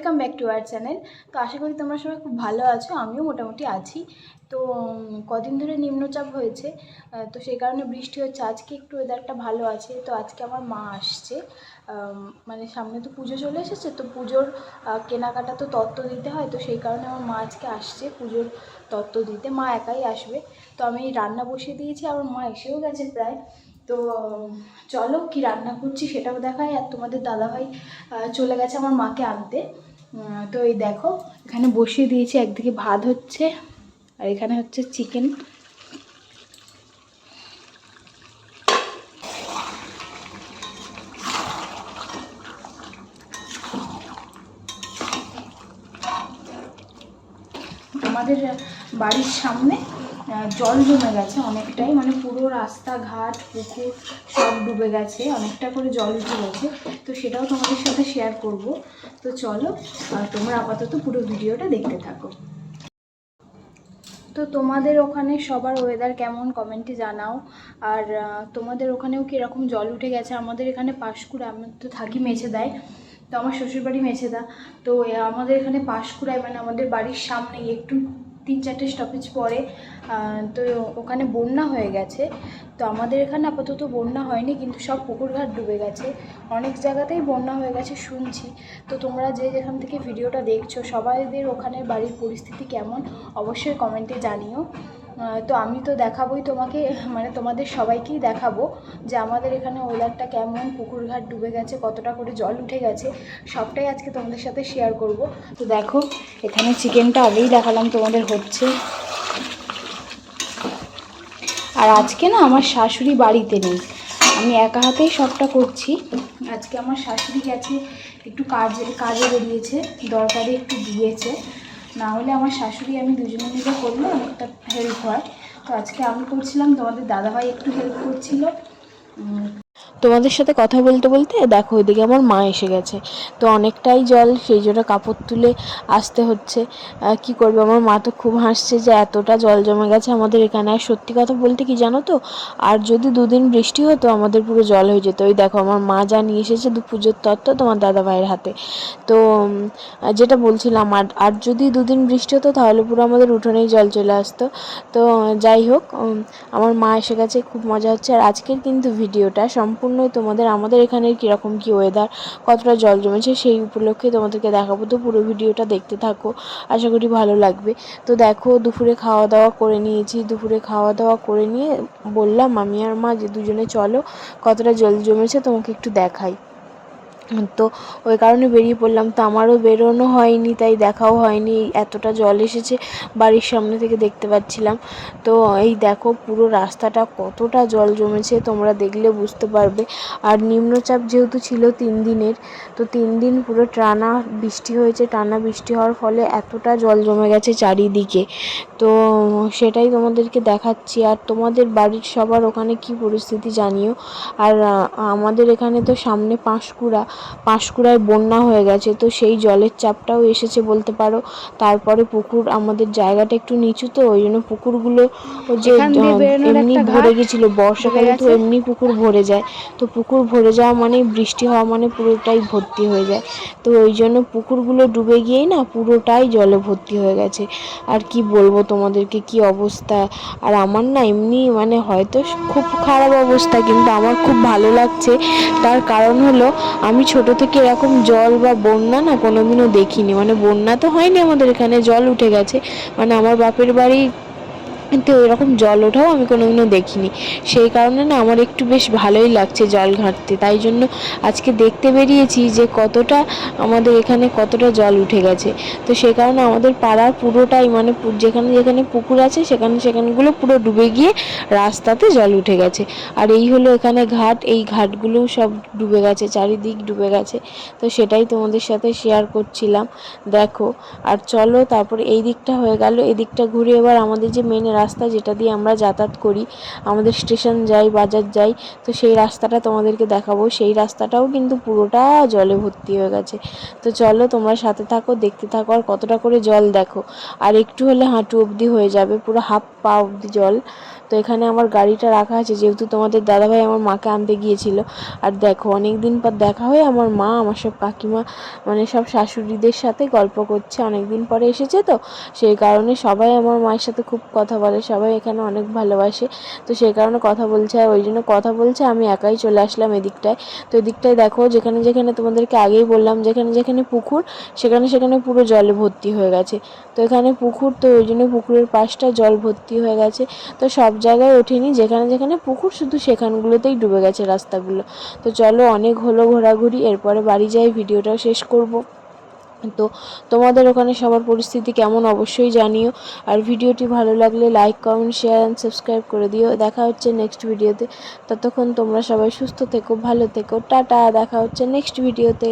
Welcome back to our channel তো আশা করি তোমরা সবাই খুব ভালো আছো, আমিও মোটামুটি আছি। তো কদিন ধরে নিম্নচাপ হয়েছে তো সেই কারণে বৃষ্টি হচ্ছে। আজকে একটু ওয়েদারটা ভালো আছে, তো আজকে আমার মা আসছে। মানে সামনে তো পুজো চলে এসেছে, তো পুজোর কেনাকাটা তো তত্ত্ব দিতে হয়, তো সেই কারণে আমার মা আজকে আসছে পুজোর তত্ত্ব দিতে। মা একাই আসবে। তো আমি রান্না বসিয়ে দিয়েছি আমার মা এসেও গেছে প্রায়। তো চলো কি রান্না করছি সেটাও দেখায় আর তোমাদের দাদাভাই চলে গেছে আমার মাকে আনতে। তো এই দেখো, এখানে বসিয়ে দিয়েছি, একদিকে ভাত হচ্ছে, আর এখানে হচ্ছে চিকেন আমাদের বাড়ির সামনে জল জমে গেছে অনেকটাই মানে পুরো রাস্তাঘাট, পুকুর সব ডুবে গেছে, অনেকটা করে জল উঠে গেছে। তো সেটাও তোমাদের সাথে শেয়ার করব। তো চলো তোমরা আপাতত পুরো ভিডিওটা দেখতে থাকো। তো তোমাদের ওখানে সবার ওয়েদার কেমন কমেন্টে জানাও। আর তোমাদের ওখানেও কীরকম জল উঠে গেছে? আমাদের এখানে পাশকুড়া আমি তো থাকি মেছে দেয় তো আমার শ্বশুরবাড়ি মেছে মেছেদা তো আমাদের এখানে পাশকুড়ায় মানে আমাদের বাড়ির সামনেই, একটু তিন চারটে স্টপেজ পরে তো ওখানে বন্যা হয়ে গেছে। তো আমাদের এখানে আপাতত বন্যা হয়নি, কিন্তু সব পুকুরঘাট ডুবে গেছে। অনেক জায়গাতেই বন্যা হয়ে গেছে শুনছি। তো তোমরা যে যেখান থেকে ভিডিওটা দেখছ, সবাইদের ওখানে বাড়ির পরিস্থিতি কেমন? অবশ্যই কমেন্টে জানিও। তো আমি তো দেখাবোই তোমাকে মানে তোমাদের সবাইকেই দেখাবো যে আমাদের এখানে ওয়েদারটা কেমন পুকুরঘাট ডুবে গেছে, কতটা করে জল উঠে গেছে, সবটাই আজকে তোমাদের সাথে শেয়ার করব। তো দেখো, এখানে চিকেনটা আগেই দেখালাম তোমাদের হচ্ছে। আর আজকে না আমার শাশুড়ি বাড়িতে নেই। আমি একা হাতেই সবটা করছি। আজকে আমার শাশুড়ি গেছে, একটু কাজে কাজে বেরিয়েছে, দরকারে একটু দিয়েছে না হলে আমার শাশুড়ি, আমি দুজনে মিলে করলে অনেকটা হেল্প হয়। তো আজকে আমি করছিলাম, তোমাদের দাদাভাই একটু হেল্প করছিল। তোমাদের সাথে কথা বলতে বলতে, দেখো ওইদিকে আমার মা এসে গেছে। তো অনেকটাই জল, সেই জন্য কাপড় তুলে আসতে হচ্ছে। কি করবে? আমার মা তো খুব হাসছে যে এতটা জল জমে গেছে আমাদের এখানে। আর সত্যি কথা বলতে কি জানো তো, আর যদি দুদিন বৃষ্টি হতো, আমাদের পুরো জল হয়ে যেত। ওই দেখো, আমার মা যা নিয়ে এসেছে দু পুজোর তত্ত্ব তোমার দাদা ভাইয়ের হাতে। তো যেটা বলছিলাম, আর আর যদি দুদিন বৃষ্টি হতো, তাহলে পুরো আমাদের উঠোনেই জল চলে আসতো। তো, যাই হোক আমার মা এসে গেছে, খুব মজা হচ্ছে। আর আজকের কিন্তু ভিডিওটা সম্পূর্ণই তোমাদের, আমাদের এখানের কীরকম কী ওয়েদার কতটা জল জমেছে সেই উপলক্ষে তোমাদেরকে দেখাবো। তো পুরো ভিডিওটা দেখতে থাকো, আশা করি ভালো লাগবে। তো দেখো, দুপুরে খাওয়া দাওয়া করে নিয়েছি। দুপুরে খাওয়া দাওয়া করে নিয়ে বললাম, আমি আর মা যে দুজনে চলো, কতটা জল জমেছে তোমাকে একটু দেখাই। তো ওই কারণে বেরিয়ে পড়লাম। তো আমারও বেরোনো হয়নি, তাই দেখাও হয়নি। এতটা জল এসেছে বাড়ির সামনে থেকে দেখতে পাচ্ছিলাম। তো এই দেখো পুরো রাস্তাটা কতটা জল জমেছে, তোমরা দেখলে বুঝতে পারবে। আর নিম্নচাপ যেহেতু ছিল তিন দিনের, তো তিন দিন পুরো টানা বৃষ্টি হয়েছে। টানা বৃষ্টি হওয়ার ফলে এতটা জল জমে গেছে চারিদিকে। তো সেটাই তোমাদেরকে দেখাচ্ছি। আর তোমাদের বাড়ির সবার ওখানে কি পরিস্থিতি জানিও। আর আমাদের এখানে তো সামনে পাঁশকুড়া পাঁশকুড়ায় বন্যা হয়ে গেছে তো সেই জলের চাপটাও এসেছে বলতে পারো। তারপরে পুকুর আমাদের জায়গাটা একটু নিচু তো ওই জন্য পুকুরগুলো যে এমনি ভরে গেছিল বর্ষাকালে তো এমনি পুকুর ভরে যায়। তো পুকুর ভরে যাওয়া মানে বৃষ্টি হওয়া মানে পুরোটাই ভর্তি হয়ে যায়। তো ওই জন্য পুকুরগুলো ডুবে গিয়েই না পুরোটাই জলে ভর্তি হয়ে গেছে। আর কি বলব তোমাদেরকে কি অবস্থা? আর আমার না এমনি মানে হয়তো খুব খারাপ অবস্থা কিন্তু আমার খুব ভালো লাগছে। তার কারণ হলো আমি ছোট থেকে এরকম জল বা বন্যা না কোনোদিনও দেখিনি। মানে বন্যা তো হয়নি আমাদের এখানে, জল উঠে গেছে। মানে আমার বাপের বাড়ি কিন্তু এরকম জল ওঠাও আমি কোনোদিনও দেখিনি। সেই কারণে না আমার একটু বেশ ভালোই লাগছে জল ঘাঁটতে। তাই জন্য আজকে দেখতে বেরিয়েছি যে কতটা আমাদের এখানে কতটা জল উঠে গেছে। তো সেই কারণে আমাদের পাড়ার পুরোটাই মানে যেখানে যেখানে পুকুর আছে, সেখানে সেখানগুলো পুরো ডুবে গিয়ে রাস্তাতে জল উঠে গেছে। আর এই হলো এখানে ঘাট, এই ঘাটগুলোও সব ডুবে গেছে, চারিদিক ডুবে গেছে। তো সেটাই তোমাদের সাথে শেয়ার করছিলাম। দেখো, আর চলো তারপরে এই দিকটা হয়ে গেল। এই দিকটা ঘুরে এবার আমাদের যে মেন রাস্তা যেটা দিয়ে আমরা যাতায়াত করি, আমাদের স্টেশন যাই, বাজার যাই, তো সেই রাস্তাটা তোমাদেরকে দেখাবো। সেই রাস্তাটাও কিন্তু পুরোটা জলে ভর্তি হয়ে গেছে। তো চলো তোমরা সাথে থাকো, দেখতে থাকো, আর কতটা করে জল দেখো। আর একটু হলে হাঁটু অবধি হয়ে যাবে, পুরো হাফ পা অবধি জল। তো এখানে আমার গাড়িটা রাখা আছে, যেহেতু তোমাদের দাদাভাই আমার মাকে আনতে গিয়েছিল। আর দেখো অনেক দিন পর দেখা হয়ে আমার মা, আমার সব কাকিমা মানে সব শাশুড়িদের সাথে গল্প করছে। অনেক দিন পরে এসেছে তো, সেই কারণে সবাই আমার মায়ের সাথে খুব কথা বলে। সবাই এখানে অনেক ভালোবাসে। তো সেই কারণে কথা বলছে আর ওই জন্য কথা বলছে, আমি একাই চলে আসলাম এদিকটায়। তো এদিকটায় দেখো, যেখানে যেখানে তোমাদেরকে আগেই বললাম, যেখানে যেখানে পুকুর, সেখানে সেখানে পুরো জলে ভর্তি হয়ে গেছে। তো এখানে পুকুর, তো ওই জন্য পুকুরের পাশটা জল ভর্তি হয়ে গেছে। তো সব জায়গায় ওঠেনি, যেখানে যেখানে পুকুর, শুধু সেখানগুলোতেই ডুবে গেছে রাস্তাগুলো। তো চলো অনেক হলো ঘোরাঘুরি, এরপরে বাড়ি যাই, ভিডিওটাও শেষ করব। তো তোমাদের ওখানে সবার পরিস্থিতি কেমন অবশ্যই জানিও। আর ভিডিওটি ভালো লাগলে like comment share and subscribe করে দিও। দেখা হচ্ছে নেক্সট ভিডিওতে ততক্ষণ তোমরা সবাই সুস্থ থেকো, ভালো থেকো। টাটা, দেখা হচ্ছে নেক্সট ভিডিওতে